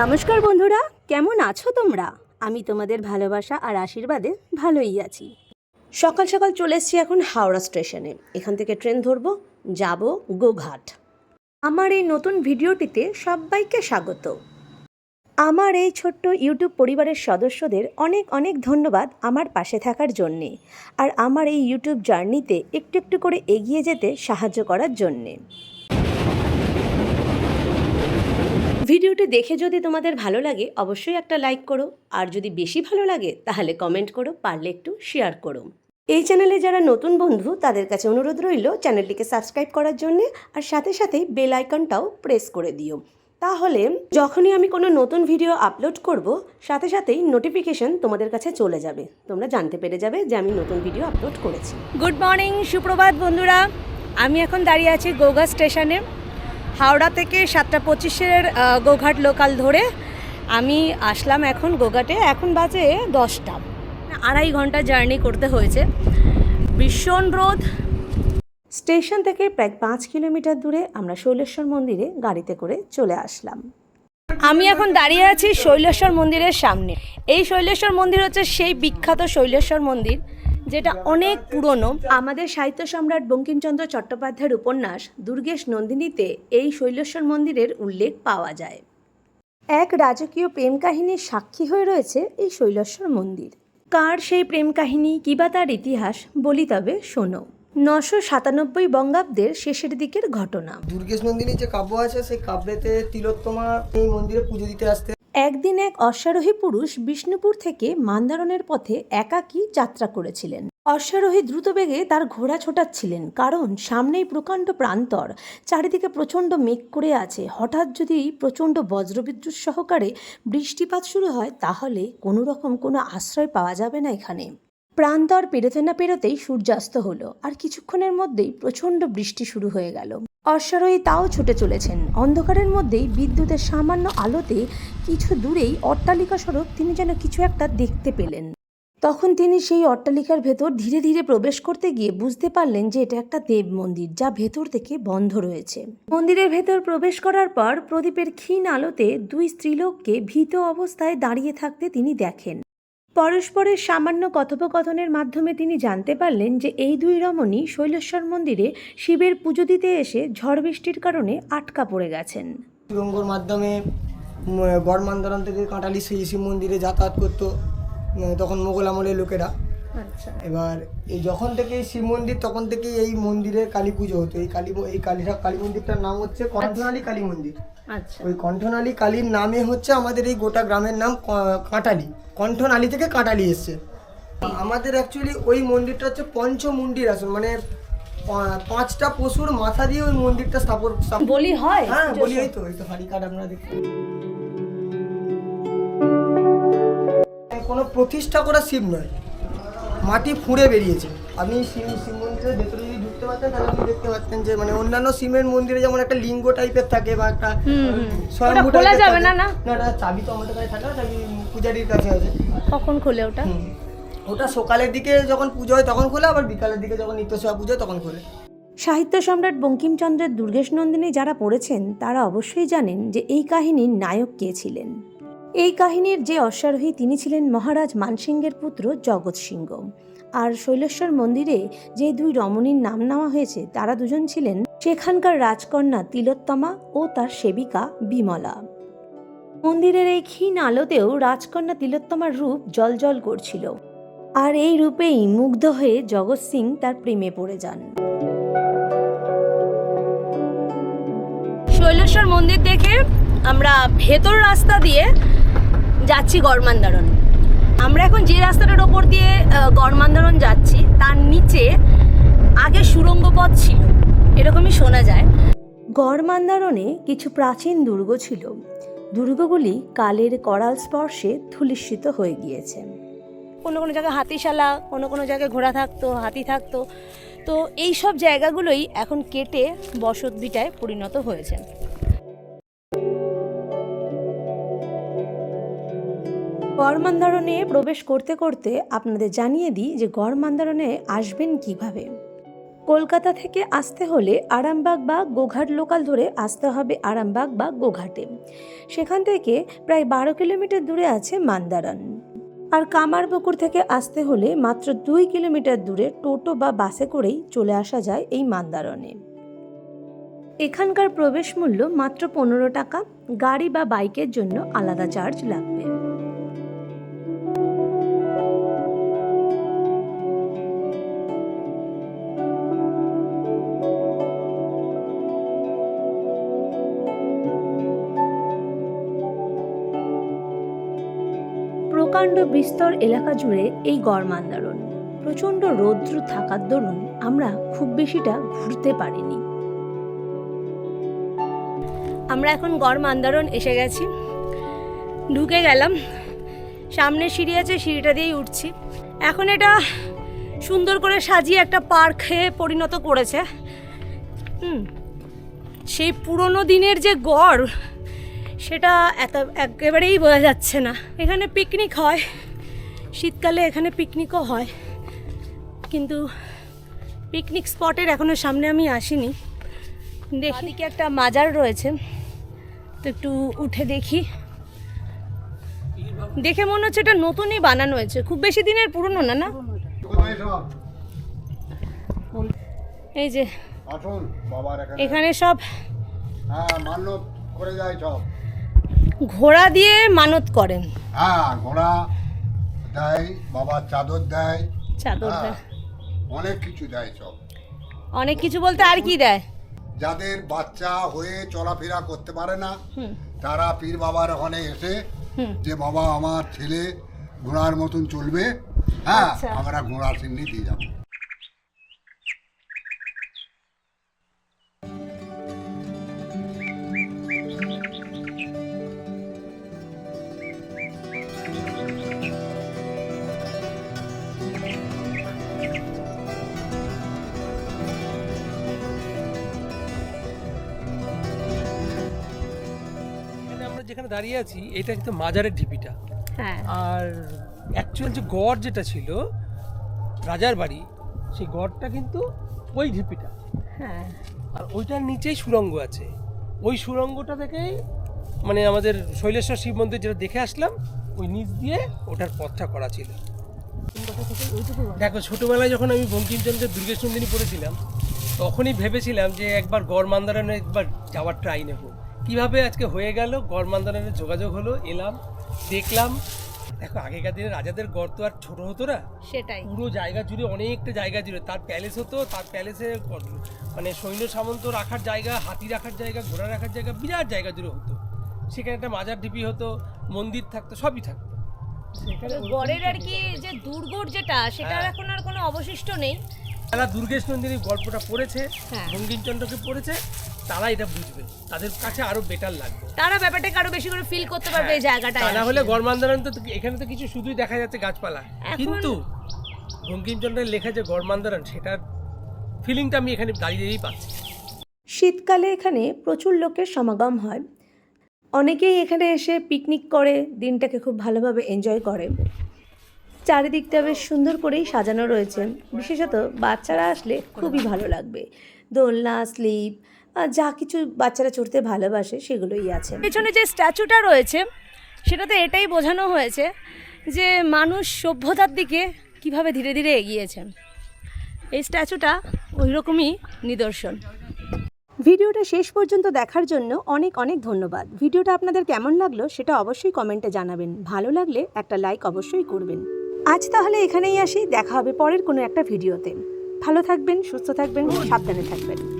নমস্কার বন্ধুরা, কেমন আছো তোমরা? আমি তোমাদের ভালোবাসা আর আশীর্বাদে ভালোই আছি। সকাল সকাল চলে এসেছি এখন হাওড়া স্টেশনে। এখান থেকে ট্রেন ধরবো, যাব গোঘাট। আমার এই নতুন ভিডিওটিতে সবাইকে স্বাগত। আমার এই ছোট্ট ইউটিউব পরিবারের সদস্যদের অনেক অনেক ধন্যবাদ আমার পাশে থাকার জন্যে আর আমার এই ইউটিউব জার্নিতে একটু একটু করে এগিয়ে যেতে সাহায্য করার জন্যে। ভিডিওটি দেখে যদি তোমাদের ভালো লাগে, অবশ্যই একটা লাইক করো। আর যদি বেশি ভালো লাগে, তাহলে কমেন্ট করো, পারলে একটু শেয়ার করো। এই চ্যানেলে যারা নতুন বন্ধু, তাদের কাছে অনুরোধ রইল চ্যানেলটিকে সাবস্ক্রাইব করার জন্যে আর সাথে সাথেই বেল আইকনটাও প্রেস করে দিও। তাহলে যখনই আমি কোনো নতুন ভিডিও আপলোড করব, সাথে সাথেই নোটিফিকেশন তোমাদের কাছে চলে যাবে। তোমরা জানতে পেরে যাবে যে আমি নতুন ভিডিও আপলোড করেছি। গুড মর্নিং সুপ্রভাত বন্ধুরা। আমি এখন দাঁড়িয়ে আছি গোগা স্টেশনে। হাওড়া থেকে সাতটা পঁচিশের গোঘাট লোকাল ধরে আমি আসলাম এখন গোঘাটে। এখন বাজে দশটা। আড়াই ঘণ্টা জার্নি করতে হয়েছে। ভীষণ রোদ। স্টেশন থেকে প্রায় পাঁচ কিলোমিটার দূরে আমরা শৈলেশ্বর মন্দিরে গাড়িতে করে চলে আসলাম। আমি এখন দাঁড়িয়ে আছি শৈলেশ্বর মন্দিরের সামনে। এই শৈলেশ্বর মন্দির হচ্ছে সেই বিখ্যাত শৈলেশ্বর মন্দির। যেটা অনেক পুরনো। আমাদের সাহিত্য সম্রাট বঙ্কিমচন্দ্র চট্টোপাধ্যায়ের উপন্যাস দুর্গেশ নন্দিনীতে এই শৈলেশ্বর মন্দিরের উল্লেখ পাওয়া যায়। এক রাজকীয় প্রেম কাহিনীর সাক্ষী হয়ে রয়েছে এই শৈলেশ্বর মন্দির। কার সেই প্রেম কাহিনী কিবা তার ইতিহাস বলি তবে শোনো। নশো সাতানব্বই বঙ্গাব্দের শেষের দিকের ঘটনা। দুর্গেশ নন্দিনী যে কাব্য আছে, সেই কাব্যেতে তিলোত্তমা এই মন্দিরে পুজো দিতে আসতে একদিন এক অশ্বারোহী পুরুষ বিষ্ণুপুর থেকে মান্দারণের পথে একাকী যাত্রা করেছিলেন। অশ্বারোহী দ্রুতবেগে তার ঘোড়া ছোটাচ্ছিলেন, কারণ সামনেই প্রকাণ্ড প্রান্তর, চারিদিকে প্রচণ্ড মেঘ করে আছে। হঠাৎ যদি প্রচণ্ড বজ্রবিদ্যুৎ সহকারে বৃষ্টিপাত শুরু হয়, তাহলে কোনো রকম কোনো আশ্রয় পাওয়া যাবে না এখানে। প্রান্তর পেরোতে না পেরোতেই সূর্যাস্ত হলো, আর কিছুক্ষণের মধ্যেই প্রচণ্ড বৃষ্টি শুরু হয়ে গেল। অশ্বারোহী তাও ছুটে চলেছেন। অন্ধকারের মধ্যেই বিদ্যুতের সামান্য আলোতে কিছু দূরেই অট্টালিকা স্বরূপ তিনি যেন কিছু একটা দেখতে পেলেন। তখন তিনি সেই অট্টালিকার ভেতর ধীরে ধীরে প্রবেশ করতে গিয়ে বুঝতে পারলেন যে এটা একটা দেব মন্দির, যা ভেতর থেকে বন্ধ রয়েছে। মন্দিরের ভেতর প্রবেশ করার পর প্রদীপের ক্ষীণ আলোতে দুই স্ত্রীলোককে ভীত অবস্থায় দাঁড়িয়ে থাকতে তিনি দেখেন। পরস্পরের সামান্য কথোপকথনের মাধ্যমে তিনি জানতে পারলেন যে এই দুই রমণী শৈলেশ্বর মন্দিরে শিবের পুজো দিতে এসে ঝড় বৃষ্টির কারণে আটকা পড়ে গেছেন। সুরঙ্গর মাধ্যমে গড়মান্দারণ থেকে কাঁটালি সেই শিব মন্দিরে যাতায়াত করতো তখন মোগল আমলের লোকেরা। আচ্ছা। এবার এই যখন থেকে এই শিব মন্দির তখন থেকেই এই মন্দিরে কালী পুজো হতো। এই কালী এই কালী কালী মন্দিরটার নাম হচ্ছে কণ্ঠনালী কালী মন্দির। ওই কণ্ঠনালী কালীর নামে হচ্ছে আমাদের এই গোটা গ্রামের নাম কাঁটালি কণ্ঠনালী থেকে কাঁটালি এসছে। আমাদের অ্যাকচুয়ালি ওই মন্দিরটা হচ্ছে পঞ্চমুন্ডির আসন মানে পাঁচটা পশুর মাথা দিয়ে ওই মন্দিরটা স্থাপন বলি হয়? হ্যাঁ বলি এই তো এই তো হাড়ি কার্ড আপনারা দেখুন। কোনো প্রতিষ্ঠা করা শিব নয়। মাটি ফুঁড়ে বেরিয়েছে। আপনি শিব শিব মন্দিরের ভেতরে যদি পারতেন? তাহলে আপনি দেখতে পাচ্ছেন যে মানে অন্যান্য শিবের মন্দিরে যেমন একটা লিঙ্গ টাইপের থাকে বা একটা খোলা যাবে না, না? না ওটা চাবি তো আমাদের কাছে থাকে না চাবি পূজারির কাছে আছে। কখন খোলে ওটা? ওটা সকালের দিকে যখন পুজো হয় তখন খোলে আবার বিকালের দিকে যখন নিত্য সেবা পুজো হয় তখন খোলে। সাহিত্য সম্রাট বঙ্কিমচন্দ্রের দুর্গেশ নন্দিনী যারা পড়েছেন তারা অবশ্যই জানেন যে এই কাহিনীর নায়ক কে ছিলেন। এই কাহিনীর যে অশ্বারোহী তিনি ছিলেন মহারাজ মানসিংহের পুত্র জগৎ সিংহ। আর শৈলেশ্বর মন্দিরে যে দুই রমণীর নাম নেওয়া হয়েছে, তারা দুজন ছিলেন সেখানকার রাজকন্যা তিলোত্তমা ও তার সেবিকা বিমলা। মন্দিরের এই ক্ষীণ আলোতেও রাজকন্যা তিলোত্তমার রূপ জলজল করছিল। আর এই রূপেই মুগ্ধ হয়ে জগৎ সিং তার প্রেমে পড়ে যান। শৈলেশ্বর মন্দির দেখে আমরা ভেতর রাস্তা দিয়ে যাচ্ছি গড়মান্দারণ। আমরা এখন যে রাস্তাটার ওপর দিয়ে গড়মান্দারণ যাচ্ছি, তার নিচে আগে সুড়ঙ্গ পথ ছিল। এরকমই শোনা যায়। গড়মান্দারণে কিছু প্রাচীন দুর্গ ছিল। দুর্গগুলি কালের করাল স্পর্শে ধুলিস্মিত হয়ে গিয়েছে। কোনো কোনো জায়গায় হাতিশালা, কোনো কোনো জায়গায় ঘোড়া থাকতো, হাতি থাকতো। তো এই সব জায়গাগুলোই এখন কেটে বসত ভিটায় পরিণত হয়েছে। গড়মান্দারণে প্রবেশ করতে করতে আপনাদের জানিয়ে দিই যে গড়মান্দারণে আসবেন কীভাবে। কলকাতা থেকে আসতে হলে আরামবাগ বা গোঘাট লোকাল ধরে আসতে হবে আরামবাগ বা গোঘাটে। সেখান থেকে প্রায় বারো কিলোমিটার দূরে আছে মান্দারান আর কামারপুকুর থেকে আসতে হলে মাত্র দুই কিলোমিটার দূরে টোটো বা বাসে করেই চলে আসা যায় এই মান্দারণে। এখানকার প্রবেশ মূল্য মাত্র পনেরো টাকা। গাড়ি বা বাইকের জন্য আলাদা চার্জ লাগবে। প্রকাণ্ড বিস্তর এলাকা জুড়ে এই গড় মান্দারণ প্রচণ্ড রৌদ্র থাকার দরুন আমরা খুব বেশিটা ঘুরতে পারিনি। আমরা এখন গড় মান্দারণ এসে গেছি। ঢুকে গেলাম। সামনে সিঁড়ি আছে, সিঁড়িটা দিয়েই উঠছি। এখন এটা সুন্দর করে সাজিয়ে একটা পার্কে পরিণত করেছে। হুম, সেই পুরনো দিনের যে গড় সেটা এত একেবারেই বোঝা যাচ্ছে না। এখানে পিকনিক হয়। শীতকালে এখানে পিকনিকও হয়। কিন্তু পিকনিক স্পটের এখনও সামনে আমি আসিনি। দেখি। কি একটা মাজার রয়েছে। তো একটু উঠে দেখি। দেখে মনে হচ্ছে এটা নতুনই বানানো হয়েছে। খুব বেশি দিনের পুরনো না না? এই যে এখানে। এখানে সব হ্যাঁ করে যায় সব। ঘোড়া দিয়ে মানত করেন। হ্যাঁ ঘোড়া দেয় বাবার চাদর দেয়। চাদর হ্যাঁ, দেয়। অনেক কিছু দেয় সব। অনেক কিছু বলতে আর কি দেয়? যাদের বাচ্চা হয়ে চলাফেরা করতে পারে না তারা পীর বাবার ওখানে এসে যে বাবা আমার ছেলে ঘোড়ার মতন চলবে হ্যাঁ আচ্ছা। আমরা ঘোড়া সিন্নি দিয়ে যাব। আমরা যেখানে দাঁড়িয়ে আছি এটা কিন্তু মাজারের ঢিপিটা। হ্যাঁ। আর অ্যাকচুয়াল যে গড় যেটা ছিল রাজার বাড়ি সেই গড়টা কিন্তু ওই ঢিপিটা। হ্যাঁ। আর ওইটার নিচেই সুরঙ্গ আছে। ওই সুরঙ্গটা থেকেই মানে আমাদের শৈলেশ্বর শিব মন্দির যেটা দেখে আসলাম ওই নিচ দিয়ে ওটার পথটা করা ছিল। দেখো ছোটোবেলায় যখন আমি বঙ্কিমচন্দ্রের দুর্গেশ নন্দিনী পড়েছিলাম তখনই ভেবেছিলাম যে একবার গড় মান্দারানে একবার যাওয়ার ট্রাই নেব। কীভাবে আজকে হয়ে গেল? গড় মান্দারানে যোগাযোগ হলো এলাম দেখলাম। দেখো আগেকার দিনে রাজাদের গড় তো আর ছোট হতো না? সেটাই। পুরো জায়গা জুড়ে অনেকটা জায়গা জুড়ে। তার প্যালেস হতো তার প্যালেসে মানে সৈন্য সামন্ত রাখার জায়গা হাতি রাখার জায়গা ঘোড়া রাখার জায়গা বিরাট জায়গা জুড়ে হতো। সেখানে একটা মাজার ঢিপি হতো মন্দির থাকতো সবই থাকতো। সেখানে গড়ের আর কি যে দুর্গর যেটা সেটার হ্যাঁ। এখন আর কোনো অবশিষ্ট নেই। যারা দুর্গেশ নন্দিনী গল্পটা পড়েছে হ্যাঁ। বঙ্কিমচন্দ্রকে পড়েছে। তারা এটা বুঝবে। তাদের কাছে আরও বেটার লাগবে। তারা ব্যাপারটাকে আরও বেশি করে ফিল করতে পারবে এই জায়গাটা তা না হলে গড়মান্দারণ তো এখানে তো কিছু শুধুই দেখা যাচ্ছে গাছপালা। কিন্তু বঙ্কিমচন্দ্রের লেখা যে গড়মান্দারণ সেটার ফিলিংটা আমি এখানে দাঁড়িয়েই পাচ্ছি। শীতকালে এখানে প্রচুর লোকের সমাগম হয়। অনেকেই এখানে এসে পিকনিক করে দিনটাকে খুব ভালোভাবে এনজয় করে। চারিদিকটা বেশ সুন্দর করেই সাজানো রয়েছে। বিশেষত বাচ্চারা আসলে খুবই ভালো লাগবে। দোলনা স্লিপ যা কিছু বাচ্চারা চড়তে ভালোবাসে সেগুলোই আছে। পেছনে যে স্ট্যাচুটা রয়েছে সেটাতে এটাই বোঝানো হয়েছে যে মানুষ সভ্যতার দিকে কীভাবে ধীরে ধীরে এগিয়েছে। এই স্ট্যাচুটা ওই রকমই নিদর্শন। ভিডিওটা শেষ পর্যন্ত দেখার জন্য অনেক অনেক ধন্যবাদ। ভিডিওটা আপনাদের কেমন লাগল সেটা অবশ্যই কমেন্টে জানাবেন। ভালো লাগলে একটা লাইক অবশ্যই করবেন। আজ তাহলে এখানেই আসি দেখা হবে পরের কোনো একটা ভিডিওতে। ভালো থাকবেন সুস্থ থাকবেন সাবধানে থাকবেন।